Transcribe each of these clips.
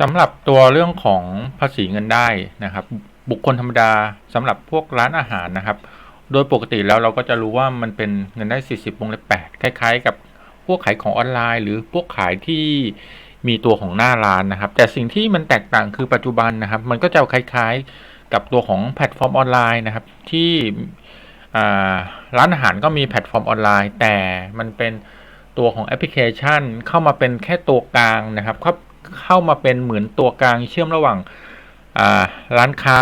สำหรับตัวเรื่องของภาษีเงินได้นะครับ บุคคลธรรมดาสำหรับพวกร้านอาหารนะครับ โดยปกติแล้วเราก็จะรู้ว่ามันเป็นเงินได้ 40วงเล็บ8คล้ายๆ กับพวกขายของออนไลน์ หรือพวกขายที่มีตัวของหน้าร้านนะครับ แต่สิ่งที่มันแตกต่างคือปัจจุบันนะครับ มันก็จะคล้ายๆกับตัวของแพลตฟอร์มออนไลน์นะครับ ที่ร้านอาหารก็มีแพลตฟอร์มออนไลน์ แต่มันเป็นตัวของแอปพลิเคชันเข้ามาเป็นแค่ตัวกลางนะครับ เข้ามาเป็นเหมือนตัวกลางเชื่อมระหว่างาร้านค้า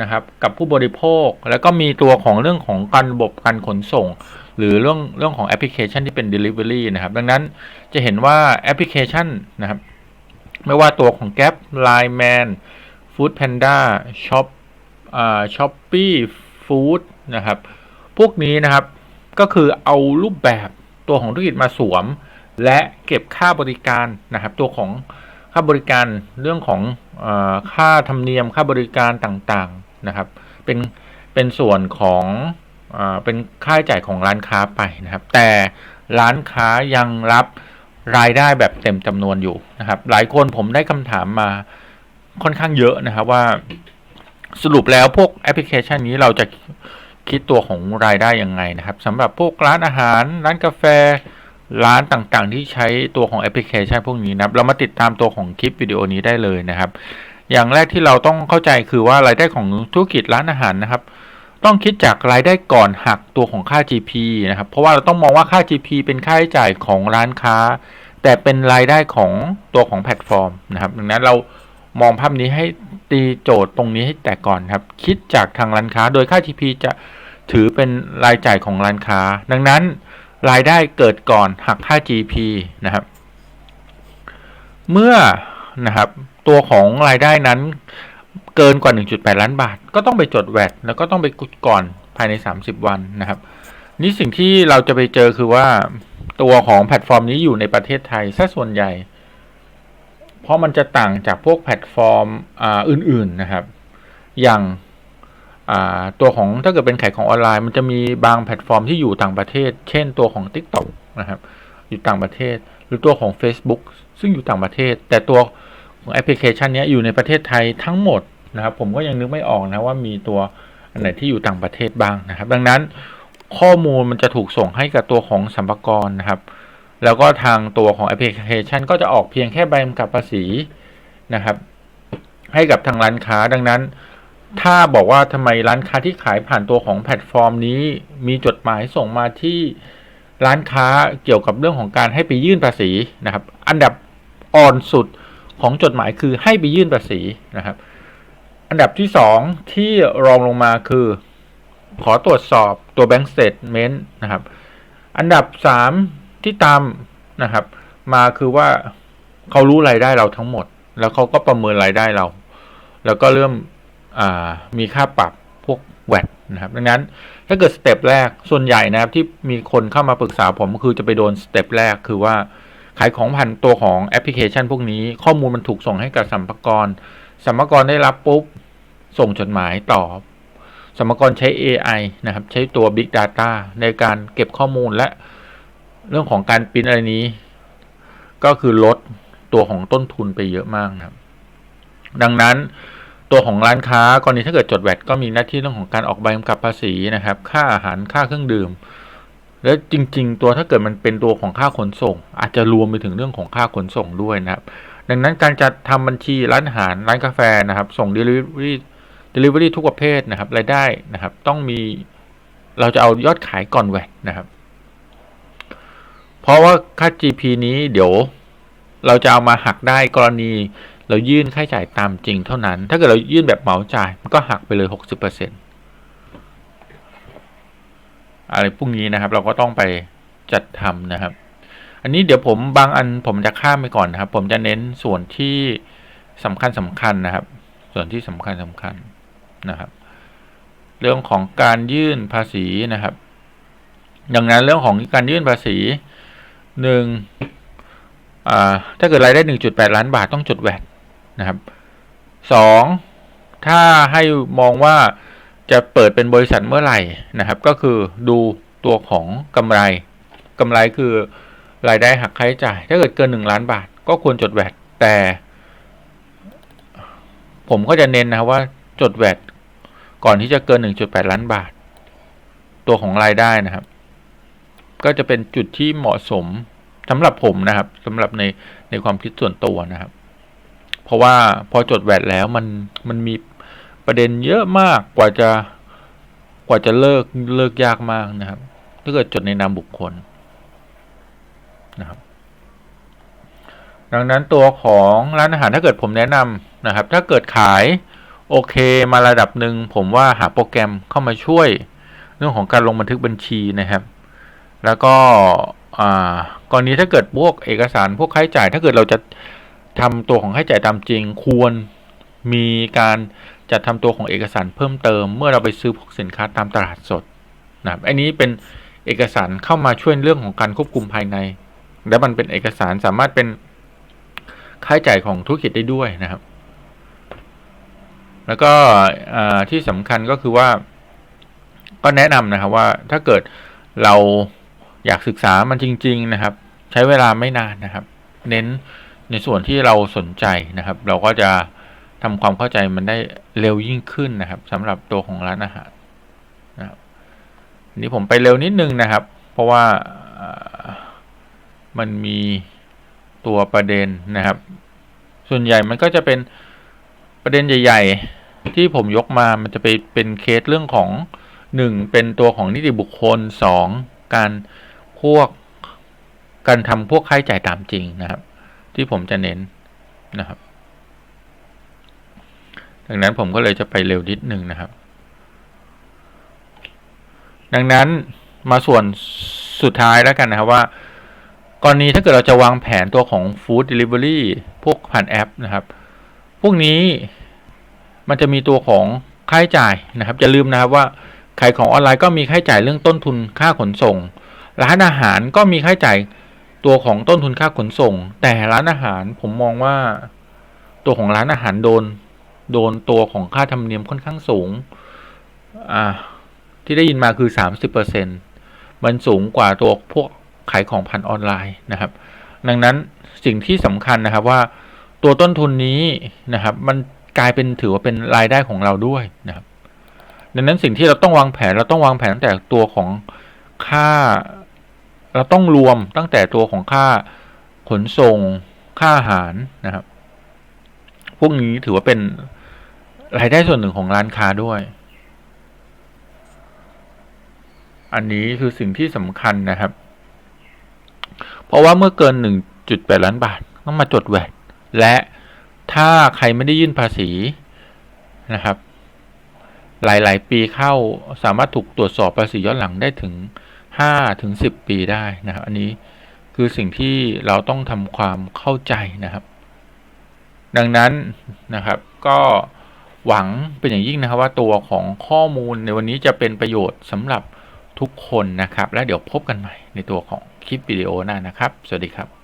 นะครับ กับผู้บริโภค แล้วก็มีตัวของเรื่องของการระบบการขนส่ง หรือเรื่องเรื่องของแอปพลิเคชันที่เป็น Delivery นะครับ ดังนั้นจะเห็นว่าแอปพลิเคชันนะครับ ไม่ว่าตัวของ Gap Line Man Food Panda Shop อ่า Shopee Food นะครับ พวกนี้นะครับก็คือเอารูปแบบตัวของธุรกิจมาสวม และเก็บค่าบริการนะครับ ตัวของค่าบริการเรื่องของอค่าธรรมเนียมค่าบริการต่างๆนะครับ เป็นเป็นส่วนของอเป็นค่าใช้จ่ายของร้านค้าไปนะครับ แต่ร้านค้ายังรับรายได้แบบเต็มจำนวนอยู่นะครับ หลายคนผมได้คำถามมาค่อนข้างเยอะนะครับว่าสรุปแล้วพวกแอปพลิเคชันนี้เราจะคิดตัวของรายได้ยังไงนะครับสำหรับพวกร้านอาหาร ร้านกาแฟ ร้านต่างๆ ที่ใช้ตัวของแอปพลิเคชันพวกนี้นะครับ เรามาติดตามตัวของคลิปวิดีโอนี้ได้เลยนะครับ อย่างแรกที่เราต้องเข้าใจคือว่ารายได้ของธุรกิจร้านอาหารนะครับ ต้องคิดจากรายได้ก่อนหักตัวของค่า GP นะครับ เพราะว่าเราต้องมองว่าค่า GP เป็นค่าใช้จ่ายของร้านค้า แต่เป็นรายได้ของตัวของแพลตฟอร์มนะครับ ดังนั้นเรามองภาพนี้ให้ตีโจทย์ตรงนี้ให้แตกก่อนครับ คิดจากทางร้านค้า โดยค่า GP จะถือเป็นรายจ่ายของร้านค้า ดังนั้น รายได้เกิดก่อนหักค่า GP นะครับ เมื่อนะครับตัวของรายได้นั้นเกินกว่า 1.8 ล้านบาท ก็ต้องไปจดแวดแล้วก็ต้องไปกดก่อนภายใน 30 วันนะครับ นี่สิ่งที่เราจะไปเจอคือว่าตัวของแพลตฟอร์มนี้อยู่ในประเทศไทยซะส่วนใหญ่ เพราะมันจะต่างจากพวกแพลตฟอร์มออื่น ๆนะครับ อย่าง ตัวของถ้าเกิดเป็นขายของออนไลน์ มันจะมีบางแพลตฟอร์มที่อยู่ต่างประเทศ เช่นตัวของ TikTok นะครับอยู่ต่างประเทศ หรือตัวของ Facebook ซึ่งอยู่ต่างประเทศ แต่ตัวของแอปพลิเคชันนี้อยู่ในประเทศไทยทั้งหมดนะครับ ผมก็ยังนึกไม่ออกนะว่ามีตัวอันไหนที่อยู่ต่างประเทศบ้างนะครับ ดังนั้นข้อมูลมันจะถูกส่งให้กับตัวของสัมภาระนะครับ แล้วก็ทางตัวของแอปพลิเคชัน ก็จะออกเพียงแค่ใบกำกับภาษีนะครับ ให้กับทางร้านค้าดังนั้น ถ้าบอกว่าทำไมร้านค้าที่ขายผ่านตัวของแพลตฟอร์มนี้ มีจดหมายส่งมาที่ร้านค้าเกี่ยวกับเรื่องของการให้ไปยื่นภาษีนะครับ อันดับอ่อนสุดของจดหมายคือให้ไปยื่นภาษีนะครับ อันดับที่สองที่รองลงมาคือ ขอตรวจสอบตัว Bank Statement นะครับ อันดับสามที่ตามนะครับ มาคือว่าเขารู้รายได้เราทั้งหมด แล้วเขาก็ประเมินรายได้เรา แล้วก็เริ่ม มีค่าปรับพวกแวดนะครับดังนั้นถ้าเกิดสเต็ปแรกส่วนใหญ่นะครับที่มีคนเข้ามาปรึกษาผมก็คือจะไปโดนสเต็ปแรกคือว่าขายของผ่านตัวของแอปพลิเคชันพวกนี้ ข้อมูลมันถูกส่งให้กับสัมภารสัมภารได้รับปุ๊บ ส่งจดหมายต่อสัมภารใช้ AI นะครับ ใช้ตัว Big Data ในการเก็บข้อมูลและเรื่องของการพิมพ์อะไรนี้ ก็คือลดตัวของต้นทุนไปเยอะมากนะครับ ดังนั้น ตัวของร้านค้ากรณีถ้าเกิดจดแวดก็มีหน้าที่เรื่องของการออกใบกำกับภาษีนะครับ ค่าอาหารค่าเครื่องดื่ม แล้วจริง ๆ ตัวถ้าเกิดมันเป็นตัวของค่าขนส่ง อาจจะรวมไปถึงเรื่องของค่าขนส่งด้วยนะครับ ดังนั้นการจัดทำบัญชีร้านอาหารร้านกาแฟนะครับ ส่ง delivery delivery ทุกประเภทนะครับรายได้นะครับ ต้องมีเราจะเอายอดขายก่อนแวดนะครับ เพราะว่าค่า GP นี้เดี๋ยวเราจะเอามาหักได้กรณี เรายื่นค่าใช้จ่ายตามจริงเท่านั้น ถ้าเกิดเรายื่นแบบเหมาจ่าย มันก็หักไปเลยหกสิบเปอร์เซ็นอะไรพวกนี้นะครับ เราก็ต้องไปจัดทำนะครับ อันนี้เดี๋ยวผมบางอันผมจะข้ามไปก่อนนะครับ ผมจะเน้นส่วนที่สำคัญสำคัญนะครับ ส่วนที่สำคัญสำคัญนะครับ เรื่องของการยื่นภาษีนะครับ ดังนั้นเรื่องของการยื่นภาษีหนึ่งถ้าเกิดรายได้ 1.8 ล้านบาทต้องจดแวด นะครับสองถ้าให้มองว่าจะเปิดเป็นบริษัทเมื่อไหร่นะครับ ก็คือดูตัวของกำไรกำไรคือรายได้หักค่าใช้จ่าย ถ้าเกิดเกิน1ล้านบาท ก็ควรจดแวดแต่ ผมก็จะเน้นนะครับว่าจดแวดก่อนที่จะเกิน 1.8 ล้านบาท ตัวของรายได้นะครับ ก็จะเป็นจุดที่เหมาะสมสำหรับผมนะครับสำหรับในในความคิดส่วนตัวนะครับ เพราะว่าพอจดแวดแล้วมันมันมีประเด็นเยอะมากกว่าจะกว่าจะเลิกเลิกยากมากนะครับถ้าเกิดจดในนามบุคคลนะครับดังนั้นตัวของร้านอาหารถ้าเกิดผมแนะนำนะครับ ถ้าเกิดขายโอเคมาระดับหนึ่งผมว่าหาโปรแกรมเข้ามาช่วย เรื่องของการลงบันทึกบัญชีนะครับ แล้วก็กรณีถ้าเกิดพวกเอกสารพวกค่าใช้จ่าย ถ้าเกิดเราจะ ทำตัวของค่าใช้จ่ายตามจริงควรมีการจัดทำตัวของเอกสารเพิ่มเติม เมื่อเราไปซื้อพวกสินค้าตามตลาดสดนะครับอันนี้เป็นเอกสารเข้ามาช่วยเรื่องของการควบคุมภายใน และมันเป็นเอกสารสามารถเป็นค่าใช้จ่ายของธุรกิจได้ด้วยนะครับ แล้วก็ที่สำคัญก็คือว่าก็แนะนำนะครับว่าถ้าเกิดเราอยากศึกษามันจริง ๆ นะครับ ใช้เวลาไม่นานนะครับ เน้น ในส่วนที่เราสนใจนะครับ เราก็จะทำความเข้าใจมันได้เร็วยิ่งขึ้นนะครับสำหรับตัวของร้านอาหารนะครับนี้ผมไปเร็วนิดนึงนะครับ เพราะว่ามันมีตัวประเด็นนะครับ ส่วนใหญ่มันก็จะเป็นประเด็นใหญ่ ๆ ที่ผมยกมามันจะไปเป็นเคสเรื่องของหนึ่งเป็นตัวของนิติบุคคลสองการพวกการทำพวกค่าใช้จ่ายตามจริงนะครับ ที่ผมจะเน้นนะครับ ดังนั้นผมก็เลยจะไปเร็วนิดนึงนะครับ ดังนั้นมาส่วนสุดท้ายแล้วกันนะครับว่ากรณีถ้าเกิดเราจะวางแผนตัวของ Food Delivery พวกผ่านแอปนะครับ พวกนี้มันจะมีตัวของค่าใช้จ่ายนะครับอย่าลืมนะครับว่าขายของออนไลน์ก็มีค่าใช้จ่ายเรื่องต้นทุนค่าขนส่ง ร้านอาหารก็มีค่าใช้จ่าย ตัวของต้นทุนค่าขนส่ง แต่ร้านอาหารผมมองว่า ตัวของร้านอาหารโดน โดนตัวของค่าธรรมเนียมค่อนข้างสูง อ่า ที่ได้ยินมาคือสามสิบเปอร์เซ็นมันสูงกว่าตัวพวกขายของพันออนไลน์นะครับ ดังนั้นสิ่งที่สำคัญนะครับว่าตัวต้นทุนนี้นะครับ มันกลายเป็นถือว่าเป็นรายได้ของเราด้วยนะครับ ดังนั้นสิ่งที่เราต้องวางแผนเราต้องวางแผนตั้งแต่ตัวของค่า เราต้องรวมตั้งแต่ตัวของค่าขนส่งค่าอาหารนะครับ พวกนี้ถือว่าเป็นรายได้ส่วนหนึ่งของร้านค้าด้วย อันนี้คือสิ่งที่สำคัญนะครับ เพราะว่าเมื่อเกิน 1.8 ล้านบาท ต้องมาจดแวดและถ้าใครไม่ได้ยื่นภาษีนะครับ หลาย ๆ ปีเข้าสามารถถูกตรวจสอบภาษีย้อนหลังได้ถึง 5ถึง10 ปีได้นะครับ อันนี้คือสิ่งที่เราต้องทำความเข้าใจนะครับ ดังนั้นนะครับก็หวังเป็นอย่างยิ่งนะครับว่าตัวของข้อมูลในวันนี้จะเป็นประโยชน์สำหรับทุกคนนะครับ และเดี๋ยวพบกันใหม่ในตัวของคลิปวิดีโอหน้านะครับ สวัสดีครับ